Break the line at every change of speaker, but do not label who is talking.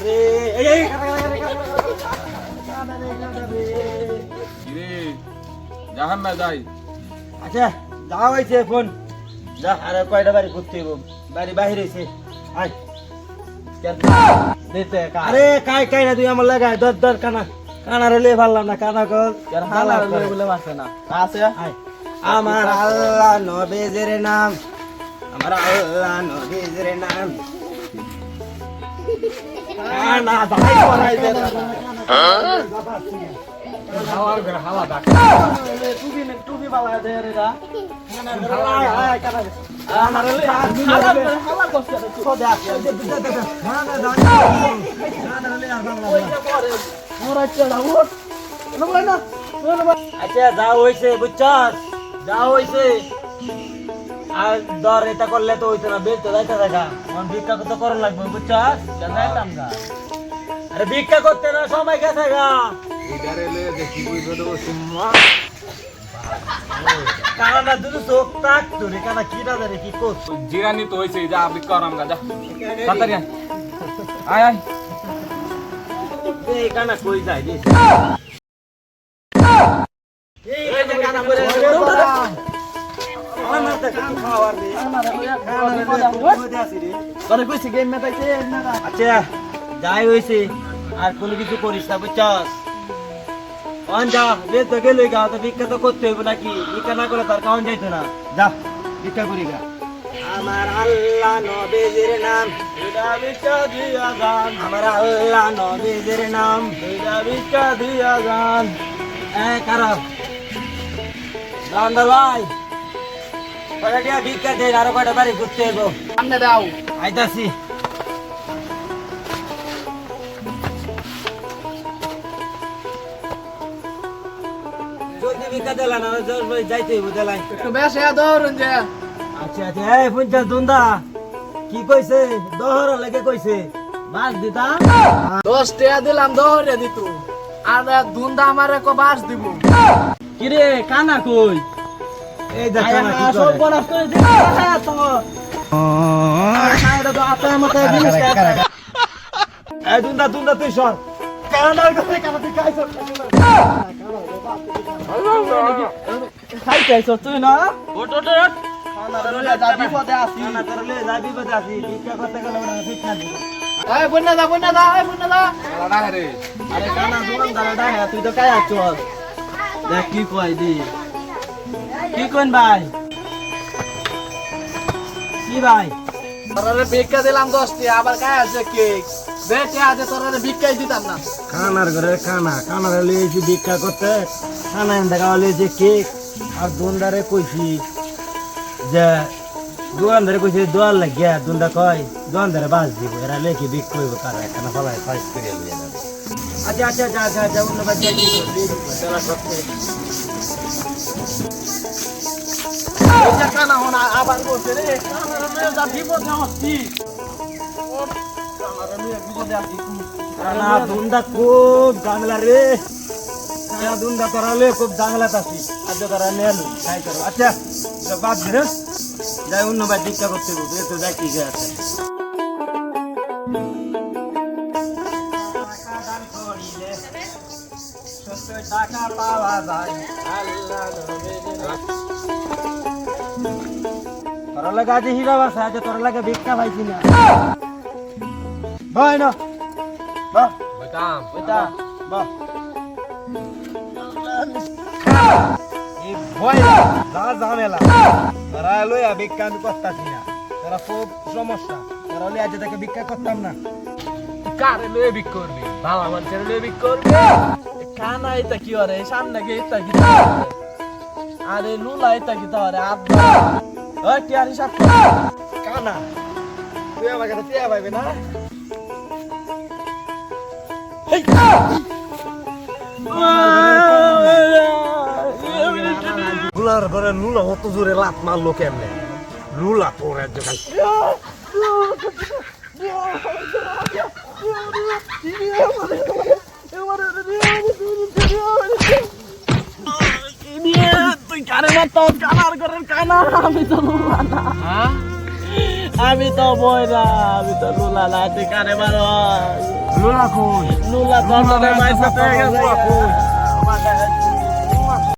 আরে এই জাহান না যাই।
আচ্ছা যাওয়া হয়েছে ফোন যা আর কয়টা বাড়ি ঘুরতে হইব? বাড়ি বাহির হয়েছে আয়। আরে কাই কাই না তুই আমার লাগাই দর দর কানা। কানা রেলে পারলাম না কানা
কল বলে মারছে না। আছে
আমার আল্লাহ নবীজের নাম। আমার আল্লাহ নবীজের নাম।
হাওয়ার
নে টুপি বালা দে রে দা
আয় আয় কানা কানা রে
हाला hala করছে তো দে আছে মোরা চলা ওট নবলা না
আচ্ছা যা হয়েছে বুঝছস যা হয়েছে আর দর এটা করলে তো হইতো না বের তো যাইতে দেখা। এখন ভিক্ষা তো করা লাগবে বুঝছস? যাইতাম গা। আরে ভিক্ষা করতে না সময় গেছে গা
লয়ে দেখি সুম্মা।
কারণটা দুটো চোখ তাক তোরে কানা কি না জানে কি করছ?
জিরানি তো হইছে যা আমি করাম গা যা। তাড়াতাড়ি আয়। আয় আয়।
এই কানা কই যায় দিস এই
কানা করে
আচ্ছা যাই হয়েছে আর কোনো কিছু করিস না বুঝছস অন যা বেশ তো গেলই গা তো ভিক্ষা তো করতে হইব নাকি ভিক্ষা না করে তার কাউন যাইতো না যা ভিক্ষা করি গা আমার আল্লাহ নবীজির নাম এটা ভিক্ষা দিয়া গান আমার আল্লাহ নবীজির নাম এটা ভিক্ষা দিয়া গান এ কারও দান্দার ভাই কয়টা ভিক্ষা দেন আরও কয়টা বাড়ি ঘুরতে হইব
সামনে দাও।
আইতাছি। আচ্ছা আচ্ছা দুন্দা কি কইছে? দহর লাগে কইছে। বাস দিতা
দশ টাকা দিলাম দৌড়ে দিত। আর ধুন্দা আমারে কো বাস দিব কিরে কানা কই?
তুই
না? বন্যা দা বন্যা দা বন্যা দা। আরে কানা দাঁড়া তো আছো দেখ কি কই দি।
কি কোন ভাই? কি ভাই?
তোরে ভিক্ষা দিলাম দশটি আবার কাই আছে কেক? বেটে আছে তোরে ভিক্ষাই দিতাম না।
খানার ঘরে খানা খানার লিয়েছি ভিক্ষা করতে। খানা এনে দেখা লিয়েছে কেক। আর দুন্দারে কইছি যে দোকানদারে কইছি দোয়ার লাগিয়া দুন্দা কয় দোকানদারে বাস দিব এরা লেখি বিক কইব তারা এখানে ফলাই ফাইস করে আচ্ছা আচ্ছা যা যা যা অন্য বাদ দুন্দা খুব জানলা রে দুন্দা তোরা লে খুব জানলাত আছি আজ তারা নেন খাই করো আচ্ছা বাদ দিন যাই অন্য বাদ ভিক্ষা করতে বলব এ তো যাই ঠিক আছে টাকা পাওয়া যায় তোর লাগে আজ হিরা বাসা আছে তোর লাগে ভিক্ষা পাইছি না। ভাই না বাহ
বইতাম
ওইটা বাহ এই ভয় যা ঝামেলা। তারা লইয়া ভিক্ষা আমি করতাছি না। তারা খুব সমস্যা। তারা লইয়া আজ থেকে ভিক্ষা করতাম না।
কারে লয়ে বিক করবি? ভালো মানুষের লয়ে বিক করবি? কানা এটা কি করে সামনে গিয়ে এটা কি আরে লুলা এটা কি তারে? আব্বা। ওই টিয়ার হিসাব
কানা তুই আমার কাছে টিয়া পাইবে না লুলার ঘরে লুলা অত জোরে লাত মারলো কেমনে লুলা তোর এক জায়গায়
তুই কানার ঘরের কানা আমি তো লুলা না। আমি তো বইরা আমি তো লুলা না তুই কারে মারো
লুলা কই?
লুলা তো
লুলা
আমাদের মাইসা পেয়ে গেছে? আমার